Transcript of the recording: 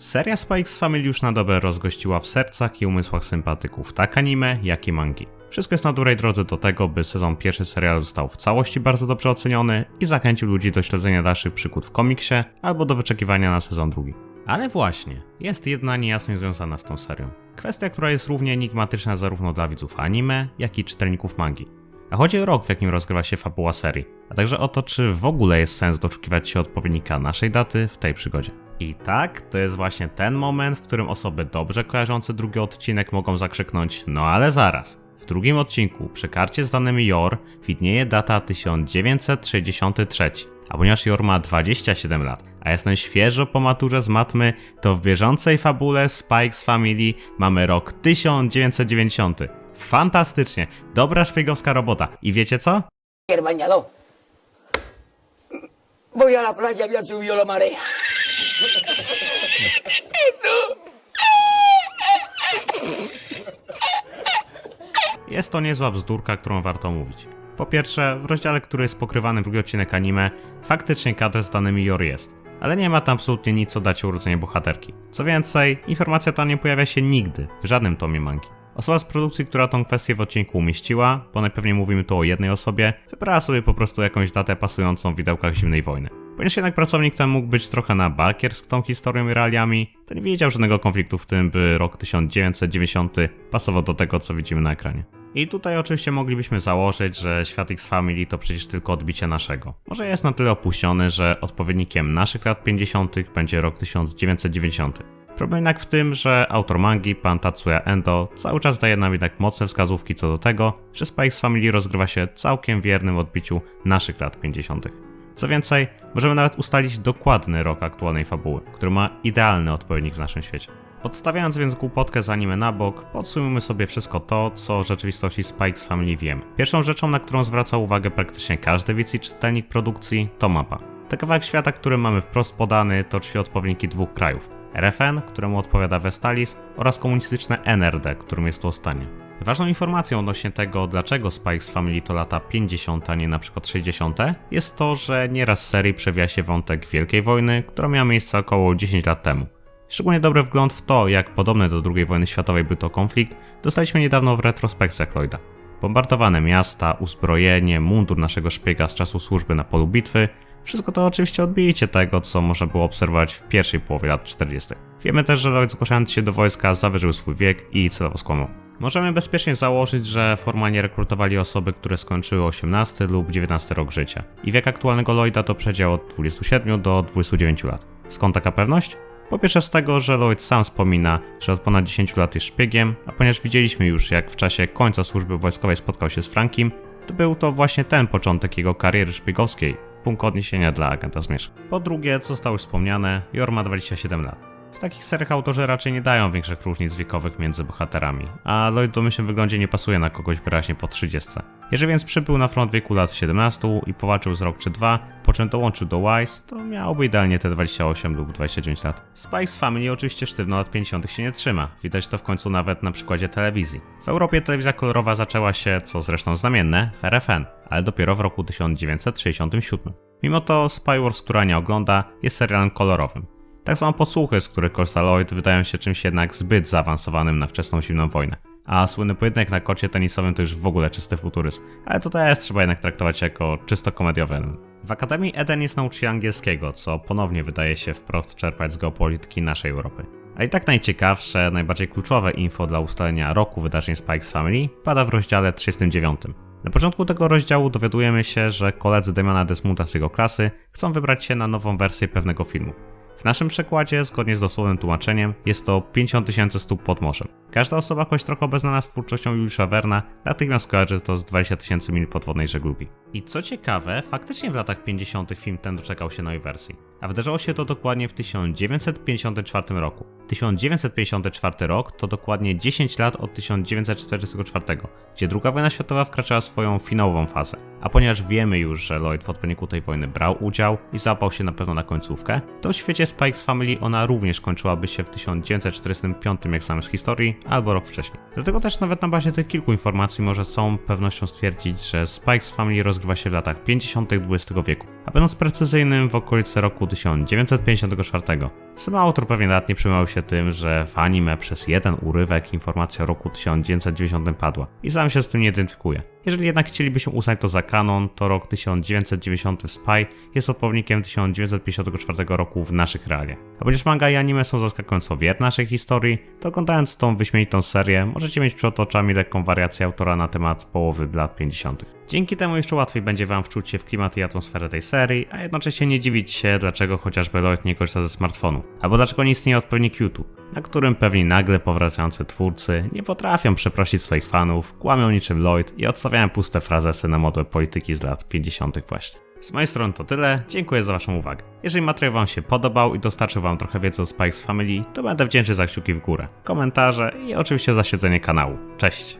Seria Spikes Family już na dobre rozgościła w sercach i umysłach sympatyków tak anime, jak i mangi. Wszystko jest na dobrej drodze do tego, by sezon pierwszy serialu został w całości bardzo dobrze oceniony i zachęcił ludzi do śledzenia dalszych przygód w komiksie albo do wyczekiwania na sezon drugi. Ale właśnie, jest jedna niejasność związana z tą serią. Kwestia, która jest równie enigmatyczna zarówno dla widzów anime, jak i czytelników mangi. A chodzi o rok, w jakim rozgrywa się fabuła serii, a także o to, czy w ogóle jest sens doszukiwać się odpowiednika naszej daty w tej przygodzie. I tak, to jest właśnie ten moment, w którym osoby dobrze kojarzące drugi odcinek mogą zakrzyknąć, no ale zaraz. W drugim odcinku, przy karcie z danymi JOR, widnieje data 1963, a ponieważ JOR ma 27 lat, a jestem świeżo po maturze z matmy, to w bieżącej fabule Spikes Family mamy rok 1990. Fantastycznie, dobra szpiegowska robota. I wiecie co? el bañador. Voy a la playa, había. Jest to niezła bzdurka, którą warto mówić. Po pierwsze, w rozdziale, który jest pokrywany drugi odcinek anime, faktycznie kadr z danymi Yor jest, ale nie ma tam absolutnie nic o dacie urodzenia bohaterki. Co więcej, informacja ta nie pojawia się nigdy, w żadnym tomie mangi. Osoba z produkcji, która tą kwestię w odcinku umieściła, bo najpewniej mówimy tu o jednej osobie, wybrała sobie po prostu jakąś datę pasującą w widełkach zimnej wojny. Ponieważ jednak pracownik ten mógł być trochę na bakier z tą historią i realiami, to nie widział żadnego konfliktu w tym, by rok 1990 pasował do tego, co widzimy na ekranie. I tutaj oczywiście moglibyśmy założyć, że świat X Family to przecież tylko odbicie naszego. Może jest na tyle opuściony, że odpowiednikiem naszych lat 50. będzie rok 1990. Problem jednak w tym, że autor mangi, pan Tatsuya Endo, cały czas daje nam jednak mocne wskazówki co do tego, że Spikes Family rozgrywa się całkiem wiernym odbiciu naszych lat 50. Co więcej, możemy nawet ustalić dokładny rok aktualnej fabuły, który ma idealny odpowiednik w naszym świecie. Odstawiając więc głupotkę z anime na bok, podsumujmy sobie wszystko to, co w rzeczywistości Spikes Family wiemy. Pierwszą rzeczą, na którą zwraca uwagę praktycznie każdy widz i czytelnik produkcji, to mapa. Ten kawałek świata, który mamy wprost podany, to drzwi odpowiedniki dwóch krajów. RFN, któremu odpowiada Vestalis, oraz komunistyczne NRD, którym jest Tłostanie. Ważną informacją odnośnie tego, dlaczego Spikes Family to lata 50, a nie na przykład 60, jest to, że nieraz serii przewija się wątek Wielkiej Wojny, która miała miejsce około 10 lat temu. Szczególnie dobry wgląd w to, jak podobny do II wojny światowej był to konflikt, dostaliśmy niedawno w retrospekcjach Lloyda. Bombardowane miasta, uzbrojenie, mundur naszego szpiega z czasu służby na polu bitwy, wszystko to oczywiście odbicie tego, co można było obserwować w pierwszej połowie lat 40. Wiemy też, że Lloyd zgłaszając się do wojska zawyżył swój wiek i celowo skłamał. Możemy bezpiecznie założyć, że formalnie rekrutowali osoby, które skończyły 18 lub 19 rok życia. I wiek aktualnego Lloyda to przedział od 27 do 29 lat. Skąd taka pewność? Po pierwsze z tego, że Lloyd sam wspomina, że od ponad 10 lat jest szpiegiem, a ponieważ widzieliśmy już jak w czasie końca służby wojskowej spotkał się z Frankiem, to był to właśnie ten początek jego kariery szpiegowskiej, punkt odniesienia dla agenta Zmierzch. Po drugie, co zostało już wspomniane, Jor ma 27 lat. W takich seriach autorzy raczej nie dają większych różnic wiekowych między bohaterami, a Lloyd w wyglądzie nie pasuje na kogoś wyraźnie po 30. Jeżeli więc przybył na front wieku lat 17 i powalczył z rok czy dwa, po czym dołączył do Wise, to miałoby idealnie te 28 lub 29 lat. Spikes Family oczywiście sztywno lat 50 się nie trzyma, widać to w końcu nawet na przykładzie telewizji. W Europie telewizja kolorowa zaczęła się, co zresztą znamienne, w RFN, ale dopiero w roku 1967. Mimo to Spy Wars, która nie ogląda, jest serialem kolorowym. Tak samo podsłuchy, z których Lloyd, wydają się czymś jednak zbyt zaawansowanym na wczesną zimną wojnę. A słynny pojedynek na korcie tenisowym to już w ogóle czysty futuryzm. Ale to też trzeba jednak traktować jako czysto komediowy element. W Akademii Eden jest nauczyciel angielskiego, co ponownie wydaje się wprost czerpać z geopolityki naszej Europy. A i tak najciekawsze, najbardziej kluczowe info dla ustalenia roku wydarzeń Spikes Family pada w rozdziale 39. Na początku tego rozdziału dowiadujemy się, że koledzy Damiana Desmuta z jego klasy chcą wybrać się na nową wersję pewnego filmu. W naszym przekładzie, zgodnie z dosłownym tłumaczeniem, jest to 50 tysięcy stóp pod morzem. Każda osoba choć trochę obeznana z twórczością Juliusza Werna natychmiast kojarzy to z 20 tysięcy mil podwodnej żeglugi. I co ciekawe, faktycznie w latach 50 film ten doczekał się nowej wersji. A wydarzyło się to dokładnie w 1954 roku. 1954 rok to dokładnie 10 lat od 1944, gdzie II wojna światowa wkraczała swoją finałową fazę. A ponieważ wiemy już, że Lloyd w odpłyniku tej wojny brał udział i zapał się na pewno na końcówkę, to w świecie Spikes Family ona również kończyłaby się w 1945, jak znamy z historii, albo rok wcześniej. Dlatego też nawet na bazie tych kilku informacji może z całą pewnością stwierdzić, że Spikes Family rozgrywa się w latach 50. XX wieku, a będąc precyzyjnym w okolicy roku 1954. Sam autor pewnie nawet nie przejmował się tym, że w anime przez jeden urywek informacja o roku 1990 padła i sam się z tym nie identyfikuje. Jeżeli jednak chcielibyśmy uznać to za kanon, to rok 1990 w Spy jest odpowiednikiem 1954 roku w naszych realiach. A ponieważ manga i anime są zaskakująco wierne naszej historii, to oglądając tą wyśmienitą serię, możecie mieć przed oczami lekką wariację autora na temat połowy lat 50. Dzięki temu jeszcze łatwiej będzie wam wczuć się w klimat i atmosferę tej serii, a jednocześnie nie dziwić się, dlaczego chociażby Lloyd nie korzysta ze smartfonu, albo dlaczego nie istnieje odpowiednik YouTube, na którym pewnie nagle powracający twórcy nie potrafią przeprosić swoich fanów, kłamią niczym Lloyd i odstawiają puste frazesy na modłę polityki z lat 50. właśnie. Z mojej strony to tyle, dziękuję za waszą uwagę. Jeżeli materiał wam się podobał i dostarczył wam trochę wiedzy o Spikes Family, to będę wdzięczny za kciuki w górę, komentarze i oczywiście za śledzenie kanału. Cześć!